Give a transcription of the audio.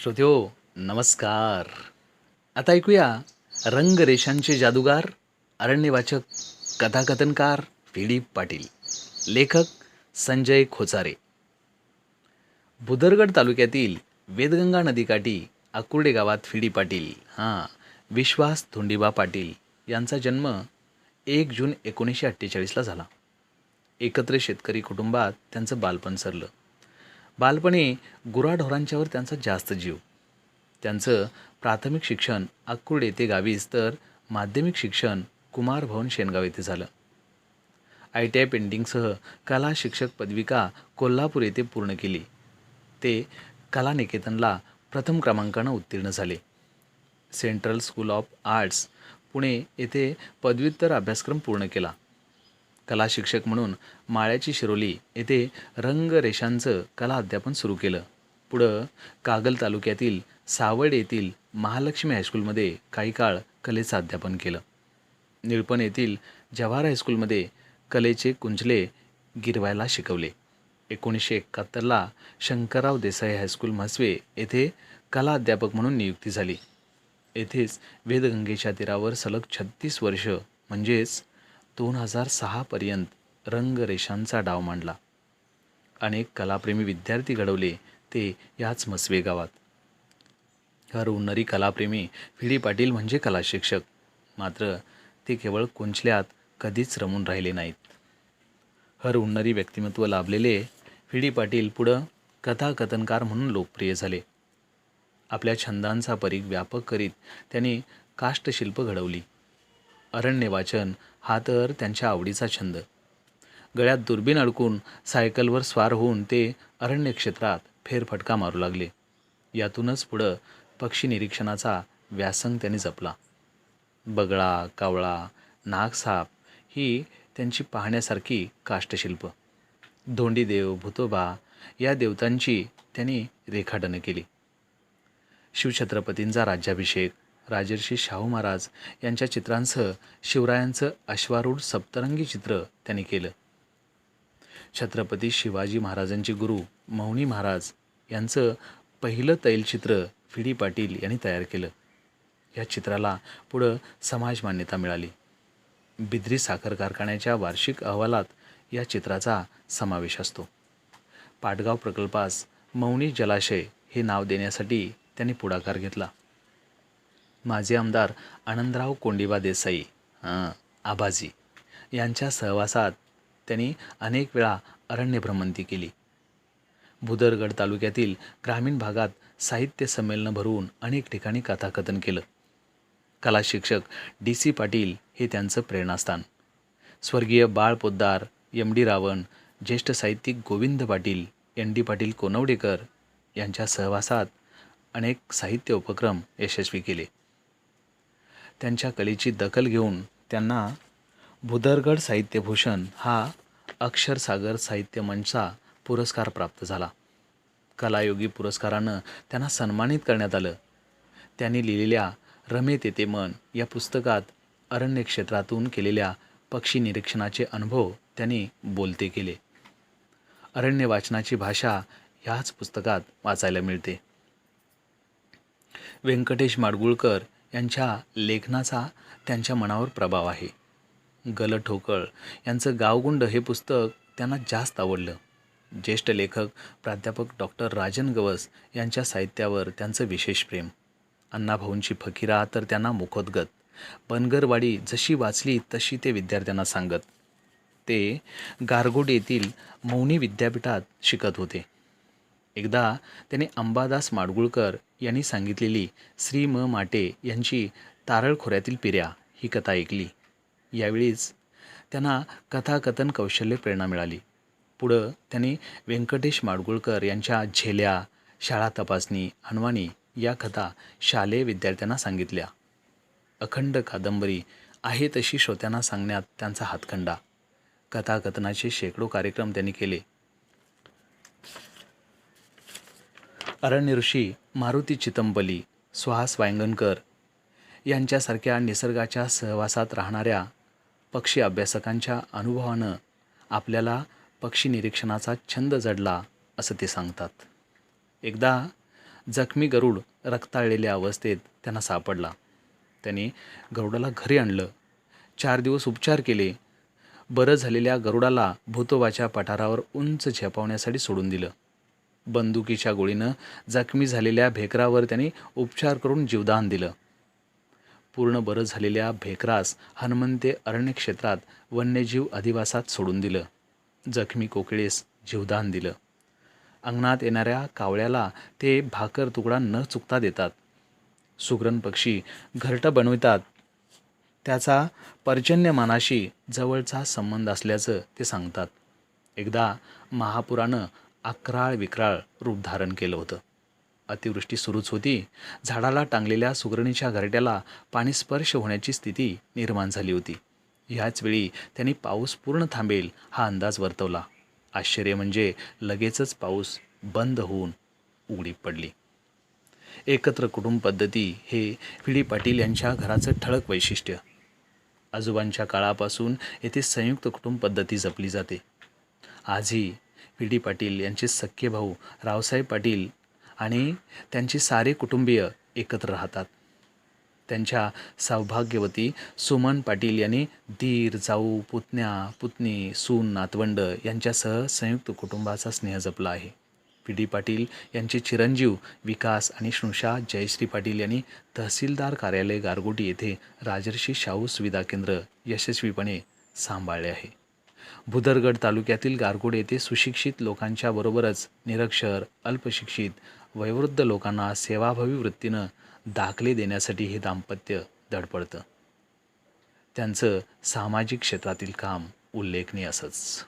श्रोत्यो नमस्कार. आता ऐकूया रंगरेषांचे जादूगार अरण्यवाचक कथाकथनकार फिडी पाटील लेखक संजय खोचारे. भुदरगड तालुक्यातील वेदगंगा नदीकाठी आकुर्डे गावात फिडी पाटील हां विश्वास धोंडीबा पाटील यांचा जन्म एक जून एकोणीसशे अठ्ठेचाळीसला झाला. एकत्र शेतकरी कुटुंबात त्यांचं बालपण सरलं. बालपणी गुराढोरांच्यावर त्यांचा जास्त जीव. त्यांचं प्राथमिक शिक्षण आकुर्ड येथे गावीच तर माध्यमिक शिक्षण कुमार भवन शेनगाव येथे झालं. आय टी आय पेंटिंगसह कला शिक्षक पदविका कोल्हापूर येथे पूर्ण केली. ते कला निकेतनला प्रथम क्रमांकानं उत्तीर्ण झाले. Central school of arts Pune येथे पदव्युत्तर अभ्यासक्रम पूर्ण केला. कला शिक्षक म्हणून माळ्याची शिरोली येथे रंगरेषांचं कला अध्यापन सुरू केलं. पुढं कागल तालुक्यातील सावड येथील महालक्ष्मी हायस्कूलमध्ये काही काळ कलेचं अध्यापन केलं. निळपण येथील जवाहर हायस्कूलमध्ये कलेचे कुंजले गिरवायला शिकवले. एकोणीसशे एकाहत्तरला शंकरराव देसाई हायस्कूल म्हसवे येथे कला अध्यापक म्हणून नियुक्ती झाली. येथेच वेदगंगेच्या तीरावर सलग छत्तीस वर्ष म्हणजेच दोन हजार सहापर्यंत रंगरेषांचा डाव मांडला. अनेक कलाप्रेमी विद्यार्थी घडवले ते याच मसवे गावात. घर उन्नरी कलाप्रेमी फिडी पाटील म्हणजे कला शिक्षक मात्र ते केवळ कुंचल्यात कधीच रमून राहिले नाहीत. हर उन्नरी व्यक्तिमत्व लाभलेले फिडी पाटील पुढं कथाकथनकार म्हणून लोकप्रिय झाले. आपल्या छंदांचा परीघ व्यापक करीत त्यांनी काष्टशिल्प घडवली. अरण्यवाचन हा तर त्यांच्या आवडीचा छंद. गळ्यात दुर्बीण अडकून सायकलवर स्वार होऊन ते अरण्य क्षेत्रात फेरफटका मारू लागले. यातूनच पुढं पक्षी निरीक्षणाचा व्यासंग त्यांनी जपला. बगळा कावळा नागसाप ही त्यांची पाहण्यासारखी काष्टशिल्प. धोंडीदेव भुतोबा या देवतांची त्यांनी रेखाटनं केली. शिवछत्रपतींचा राज्याभिषेक राजर्षी शाहू महाराज यांच्या चित्रांसह शिवरायांचं अश्वारूढ सप्तरंगी चित्र त्यांनी केलं. छत्रपती शिवाजी महाराजांचे गुरु मौनी महाराज यांचं पहिलं तैलचित्र फिडी डी. पाटील यांनी तयार केलं. या चित्राला पुढं समाज मान्यता मिळाली. बिद्री साखर कारखान्याच्या वार्षिक अहवालात या चित्राचा समावेश असतो. पाटगाव प्रकल्पास मौनी जलाशय हे नाव देण्यासाठी त्यांनी पुढाकार घेतला. माजी आमदार आनंदराव कोंडिबा देसाई हां आबाजी यांच्या सहवासात त्यांनी अनेक वेळा अरण्यभ्रमंती केली. भुदरगड तालुक्यातील ग्रामीण भागात साहित्य संमेलनं भरवून अनेक ठिकाणी कथाकथन केलं. कला शिक्षक डी सी पाटील हे त्यांचं प्रेरणास्थान. स्वर्गीय बाळ पोद्दार एम डी रावण ज्येष्ठ साहित्यिक गोविंद पाटील एन डी पाटील कोनवडेकर यांच्या सहवासात अनेक साहित्य उपक्रम यशस्वी केले. त्यांच्या कलेची दखल घेऊन त्यांना भुदरगड साहित्यभूषण हा अक्षरसागर साहित्य मंचचा पुरस्कार प्राप्त झाला. कलायोगी पुरस्कारानं त्यांना सन्मानित करण्यात आलं. त्यांनी लिहिलेल्या रमे तेते मन या पुस्तकात अरण्य क्षेत्रातून केलेल्या पक्षी निरीक्षणाचे अनुभव त्यांनी बोलते केले. अरण्य वाचनाची भाषा ह्याच पुस्तकात वाचायला मिळते. व्यंकटेश माडगुळकर यांच्या लेखनाचा त्यांच्या मनावर प्रभाव आहे. गल ठोकळ यांचं गावगुंड हे पुस्तक त्यांना जास्त आवडलं. ज्येष्ठ लेखक प्राध्यापक डॉक्टर राजन गवस यांच्या साहित्यावर त्यांचं विशेष प्रेम. अण्णाभाऊंची फकीरा तर त्यांना मुखोद्गत. बनगरवाडी जशी वाचली तशी ते विद्यार्थ्यांना सांगत. ते गारगोड येथील मौनी विद्यापीठात शिकत होते. एकदा त्याने अंबादास माडगुळकर यांनी सांगितलेली श्री म माटे यांची तारळ खोऱ्यातील पिऱ्या ही कथा ऐकली. यावेळीच त्यांना कथाकथन कौशल्य प्रेरणा मिळाली. पुढं त्यांनी व्यंकटेश माडगुळकर यांच्या झेल्या शाळा तपासणी हनवानी या कथा शालेय विद्यार्थ्यांना सांगितल्या. अखंड कादंबरी आहे तशी श्रोत्यांना सांगण्यात त्यांचा हातखंडा. कथाकथनाचे शेकडो कार्यक्रम त्यांनी केले. अरण्य ऋषी मारुती चितंबली सुहास वायंगणकर यांच्यासारख्या निसर्गाच्या सहवासात राहणाऱ्या पक्षी अभ्यासकांच्या अनुभवानं आपल्याला पक्षी निरीक्षणाचा छंद जडला असं ते सांगतात. एकदा जखमी गरुड रक्ताळलेल्या अवस्थेत त्यांना सापडला. त्यांनी गरुडाला घरी आणलं. चार दिवस उपचार केले. बरं झालेल्या गरुडाला भूतोबाच्या पठारावर उंच झेपावण्यासाठी सोडून दिलं. बंदुकीच्या गोळीनं जखमी झालेल्या भेकरावर त्यांनी उपचार करून जीवदान दिलं. पूर्ण बरं झालेल्या भेकरास हनुमंते अरण्य क्षेत्रात वन्यजीव अधिवासात सोडून दिलं. जखमी कोकिळेस जीवदान दिलं. अंगणात येणाऱ्या कावळ्याला ते भाकर तुकडा न चुकता देतात. सुगरण पक्षी घरटं बनवितात. त्याचा पर्जन्यमानाशी जवळचा संबंध असल्याचं ते सांगतात. एकदा महापुरानं अकराळ विक्राळ रूप धारण केलं होतं. अतिवृष्टी सुरूच होती. झाडाला टांगलेल्या सुगरणीच्या घरट्याला पाणी स्पर्श होण्याची स्थिती निर्माण झाली होती. ह्याच वेळी त्यांनी पाऊस पूर्ण थांबेल हा अंदाज वर्तवला. आश्चर्य म्हणजे लगेचच पाऊस बंद होऊन उघडी पडली. एकत्र कुटुंब पद्धती हे व्ही पाटील यांच्या घराचं ठळक वैशिष्ट्य. आजोबांच्या काळापासून येथे संयुक्त कुटुंब पद्धती जपली जाते. आजही व्ही डी पाटील यांचे सख्खे भाऊ रावसाहेब पाटील आणि त्यांची सारे कुटुंबीय एकत्र राहतात. त्यांच्या सौभाग्यवती सुमन पाटील यांनी धीर जाऊ पुतण्या पुतणी सून नातवंड यांच्यासह संयुक्त कुटुंबाचा स्नेह जपला आहे. पी डी पाटील यांचे चिरंजीव विकास आणि श्नुषा जयश्री पाटील यांनी तहसीलदार कार्यालय गारगोटी येथे राजर्षी शाहू सुविधा केंद्र यशस्वीपणे सांभाळले आहे. भुदरगड तालुक्यातील गारगोड येथे सुशिक्षित लोकांच्या बरोबरच निरक्षर अल्पशिक्षित वयोवृद्ध लोकांना सेवाभावी वृत्तीनं दाखले देण्यासाठी हे दाम्पत्य धडपडतं त्यांचं सामाजिक क्षेत्रातील काम उल्लेखनीय असंच.